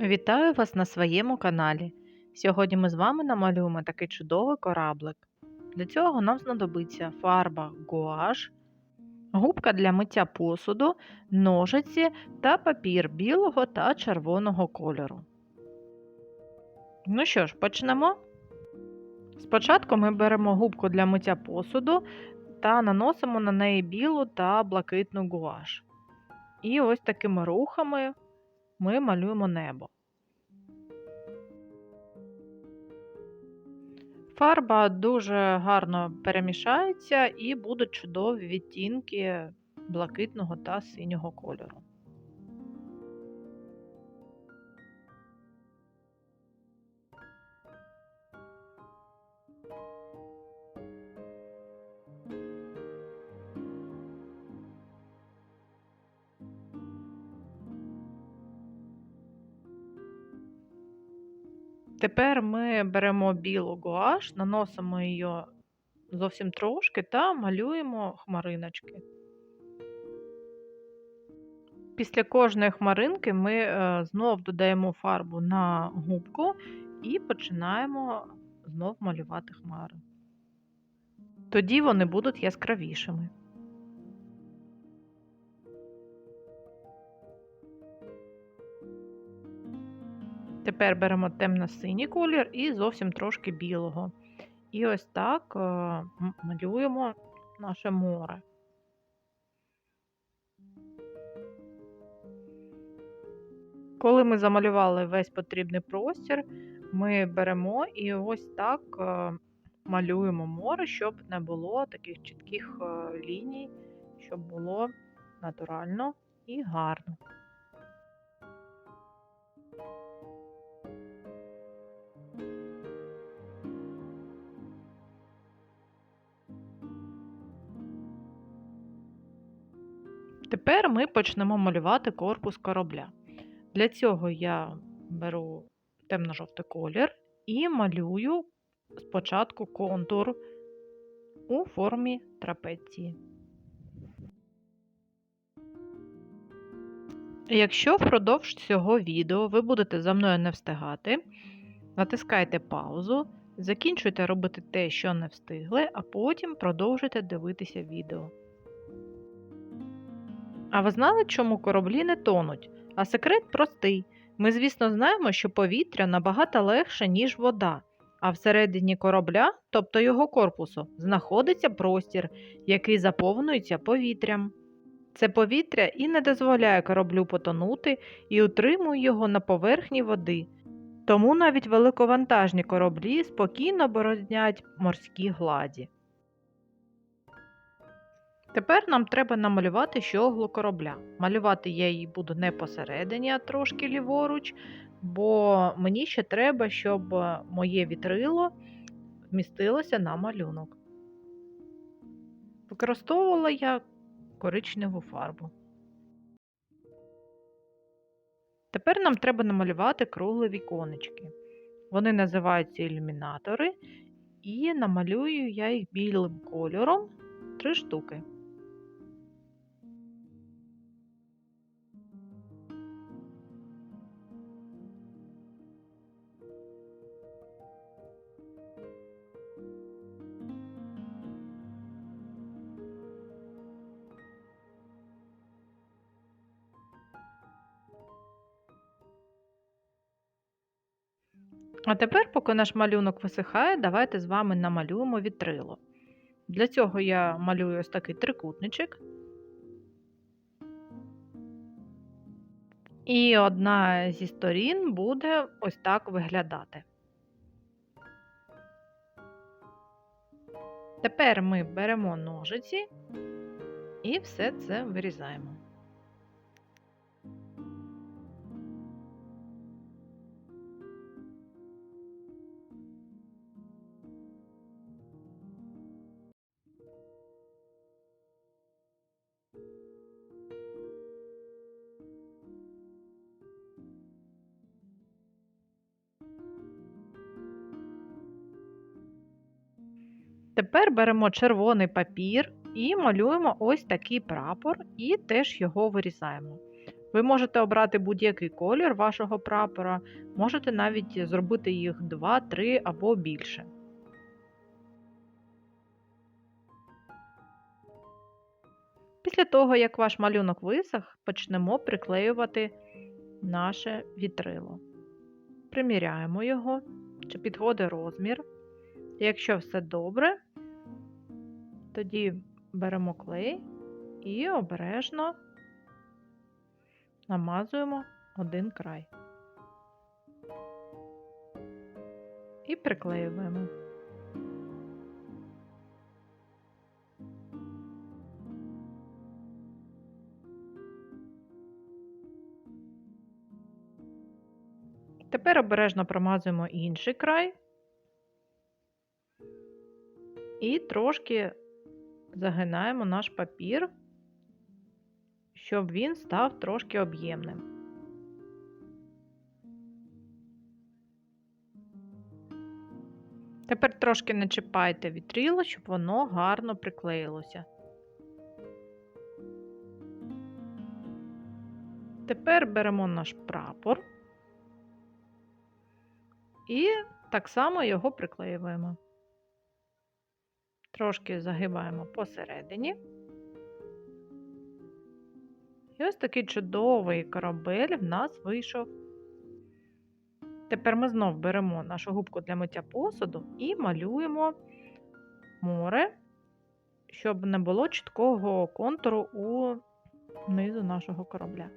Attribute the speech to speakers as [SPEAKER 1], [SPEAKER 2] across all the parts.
[SPEAKER 1] Вітаю вас на своєму каналі. Сьогодні ми з вами намалюємо такий чудовий кораблик. Для цього нам знадобиться фарба гуаш, губка для миття посуду, ножиці та папір білого та червоного кольору. Ну що ж, почнемо. Спочатку ми беремо губку для миття посуду та наносимо на неї білу та блакитну гуаш. І ось такими рухами ми малюємо небо. Фарба дуже гарно перемішається і будуть чудові відтінки блакитного та синього кольору. Тепер ми беремо білу гуаш, наносимо її зовсім трошки та малюємо хмариночки. Після кожної хмаринки ми е, знов додаємо фарбу на губку і починаємо знов малювати хмари. Тоді вони будуть яскравішими. Тепер беремо темно-синій колір і зовсім трошки білого. І ось так е, малюємо наше море. Коли ми замалювали весь потрібний простір, ми беремо і ось так е, малюємо море, щоб не було таких чітких е, ліній, щоб було натурально і гарно. Тепер ми почнемо малювати корпус корабля. Для цього я беру темно-жовтий колір і малюю спочатку контур у формі трапеції. Якщо впродовж цього відео ви будете за мною не встигати, натискайте паузу, закінчуйте робити те, що не встигли, а потім продовжуйте дивитися відео. А ви знали, чому кораблі не тонуть? А секрет простий. Ми, звісно, знаємо, що повітря набагато легше, ніж вода, а всередині корабля, тобто його корпусу, знаходиться простір, який заповнюється повітрям. Це повітря і не дозволяє кораблю потонути і утримує його на поверхні води. Тому навіть великовантажні кораблі спокійно борознять морські гладі. Тепер нам треба намалювати щоглу корабля. Малювати я її буду не посередині, а трошки ліворуч, бо мені ще треба, щоб моє вітрило вмістилося на малюнок. Використовувала я коричневу фарбу. Тепер нам треба намалювати круглі віконечки. Вони називаються ілюмінатори, і намалюю я їх білим кольором три штуки. А тепер, поки наш малюнок висихає, давайте з вами намалюємо вітрило. Для цього я малюю ось такий трикутничок. І одна зі сторін буде ось так виглядати. Тепер ми беремо ножиці і все це вирізаємо. Тепер беремо червоний папір І малюємо ось такий прапор і теж його вирізаємо. Ви можете обрати будь-який колір вашого прапора, можете навіть зробити їх 2, 3 або більше. Після того, як ваш малюнок висох, почнемо приклеювати наше вітрило. Приміряємо його, чи підходить розмір. Якщо все добре, тоді беремо клей і обережно намазуємо один край. І приклеюємо. Тепер обережно промазуємо інший край і трошки загинаємо наш папір, щоб він став трошки об'ємним. Тепер трошки не чіпайте вітрило, щоб воно гарно приклеїлося. Тепер беремо наш прапор і так само його приклеюємо. Трошки загибаємо посередині. І ось такий чудовий корабель в нас вийшов. Тепер ми знов беремо нашу губку для миття посуду і малюємо море, щоб не було чіткого контуру у низу нашого корабля.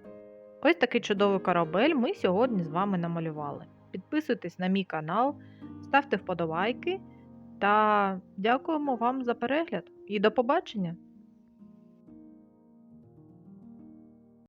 [SPEAKER 1] Ось такий чудовий корабель ми сьогодні з вами намалювали. Підписуйтесь на мій канал, ставте вподобайки та дякуємо вам за перегляд і до побачення!